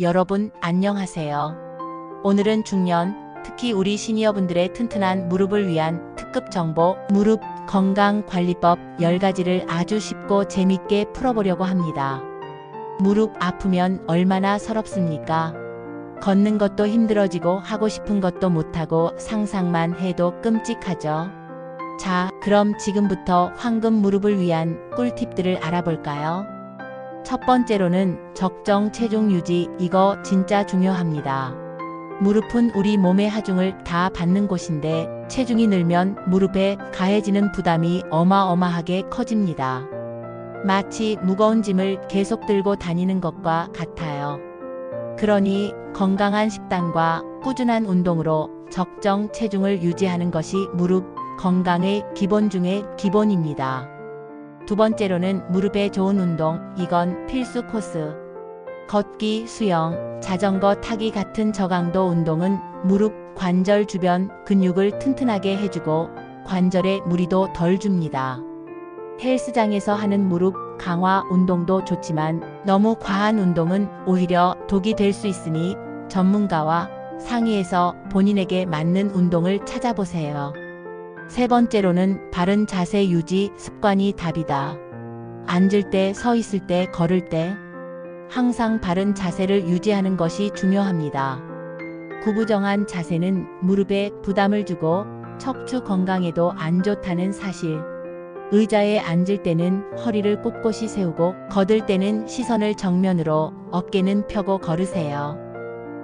여러분 안녕하세요. 오늘은 중년, 특히 우리 시니어분들의 튼튼한 무릎을 위한 특급 정보 무릎 건강 관리법 10가지를 아주 쉽고 재밌게 풀어보려고 합니다. 무릎 아프면 얼마나 서럽습니까? 걷는 것도 힘들어지고 하고 싶은 것도 못하고 상상만 해도 끔찍하죠. 자, 그럼 지금부터 황금 무릎을 위한 꿀팁들을 알아볼까요? 첫 번째로는 적정 체중 유지, 이거 진짜 중요합니다. 무릎은 우리 몸의 하중을 다 받는 곳인데 체중이 늘면 무릎에 가해지는 부담이 어마어마하게 커집니다. 마치 무거운 짐을 계속 들고 다니는 것과 같아요. 그러니 건강한 식단과 꾸준한 운동으로 적정 체중을 유지하는 것이 무릎 건강의 기본 중의 기본입니다. 두 번째로는 무릎에 좋은 운동, 이건 필수 코스. 걷기, 수영, 자전거 타기 같은 저강도 운동은 무릎 관절 주변 근육을 튼튼하게 해주고 관절에 무리도 덜 줍니다. 헬스장에서 하는 무릎 강화 운동도 좋지만 너무 과한 운동은 오히려 독이 될 수 있으니 전문가와 상의해서 본인에게 맞는 운동을 찾아보세요. 세 번째로는 바른 자세 유지 습관이 답이다. 앉을 때, 서 있을 때, 걸을 때 항상 바른 자세를 유지하는 것이 중요합니다. 구부정한 자세는 무릎에 부담을 주고 척추 건강에도 안 좋다는 사실. 의자에 앉을 때는 허리를 꼿꼿이 세우고 걷을 때는 시선을 정면으로 어깨는 펴고 걸으세요.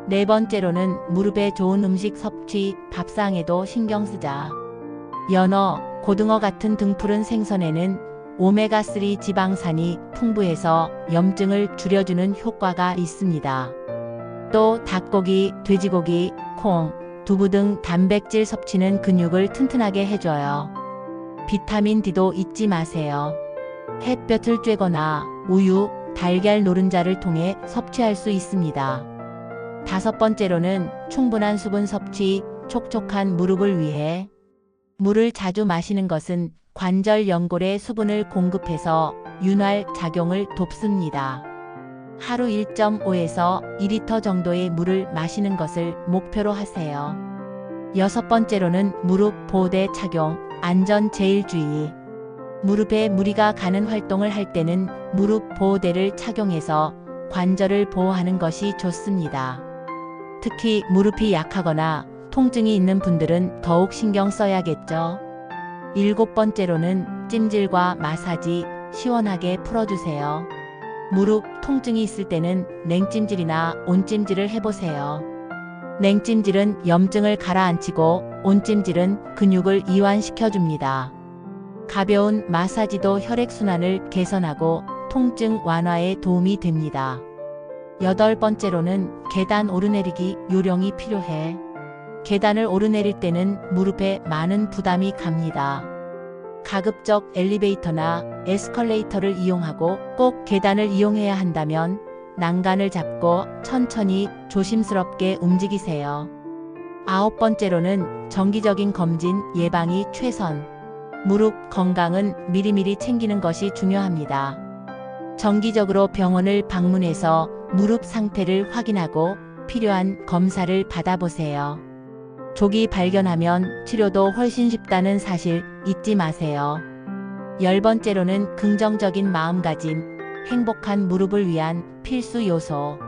네 번째로는 무릎에 좋은 음식 섭취, 밥상에도 신경 쓰자. 연어, 고등어 같은 등푸른 생선에는 오메가3 지방산이 풍부해서 염증을 줄여주는 효과가 있습니다. 또 닭고기, 돼지고기, 콩, 두부 등 단백질 섭취는 근육을 튼튼하게 해줘요. 비타민 D도 잊지 마세요. 햇볕을 쬐거나 우유, 달걀 노른자를 통해 섭취할 수 있습니다. 다섯 번째로는 충분한 수분 섭취, 촉촉한 무릎을 위해 물을 자주 마시는 것은 관절 연골에 수분을 공급해서 윤활 작용을 돕습니다. 하루 1.5에서 2리터 정도의 물을 마시는 것을 목표로 하세요. 여섯 번째로는 무릎 보호대 착용, 안전 제일 주의. 무릎에 무리가 가는 활동을 할 때는 무릎 보호대를 착용해서 관절을 보호하는 것이 좋습니다. 특히 무릎이 약하거나 통증이 있는 분들은 더욱 신경 써야겠죠. 일곱 번째로는 찜질과 마사지 시원하게 풀어주세요. 무릎 통증이 있을 때는 냉찜질이나 온찜질을 해보세요. 냉찜질은 염증을 가라앉히고 온찜질은 근육을 이완시켜줍니다. 가벼운 마사지도 혈액순환을 개선하고 통증 완화에 도움이 됩니다. 여덟 번째로는 계단 오르내리기 요령이 필요해. 계단을 오르내릴 때는 무릎에 많은 부담이 갑니다. 가급적 엘리베이터나 에스컬레이터를 이용하고 꼭 계단을 이용해야 한다면 난간을 잡고 천천히 조심스럽게 움직이세요. 아홉 번째로는 정기적인 검진 예방이 최선. 무릎 건강은 미리미리 챙기는 것이 중요합니다. 정기적으로 병원을 방문해서 무릎 상태를 확인하고 필요한 검사를 받아보세요. 조기 발견하면 치료도 훨씬 쉽다는 사실 잊지 마세요. 열 번째로는 긍정적인 마음가짐, 행복한 무릎을 위한 필수 요소.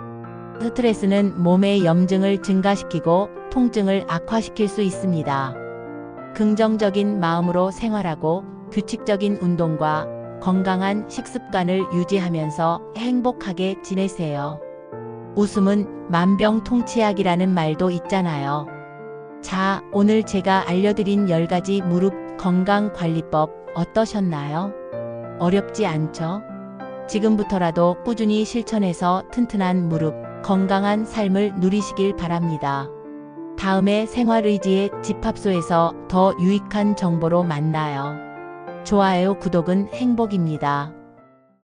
스트레스는 몸의 염증을 증가시키고 통증을 악화시킬 수 있습니다. 긍정적인 마음으로 생활하고 규칙적인 운동과 건강한 식습관을 유지하면서 행복하게 지내세요. 웃음은 만병통치약이라는 말도 있잖아요. 자, 오늘 제가 알려드린 10가지 무릎 건강 관리법 어떠셨나요? 어렵지 않죠? 지금부터라도 꾸준히 실천해서 튼튼한 무릎, 건강한 삶을 누리시길 바랍니다. 다음에 생활의지의 집합소에서 더 유익한 정보로 만나요. 좋아요, 구독은 행복입니다.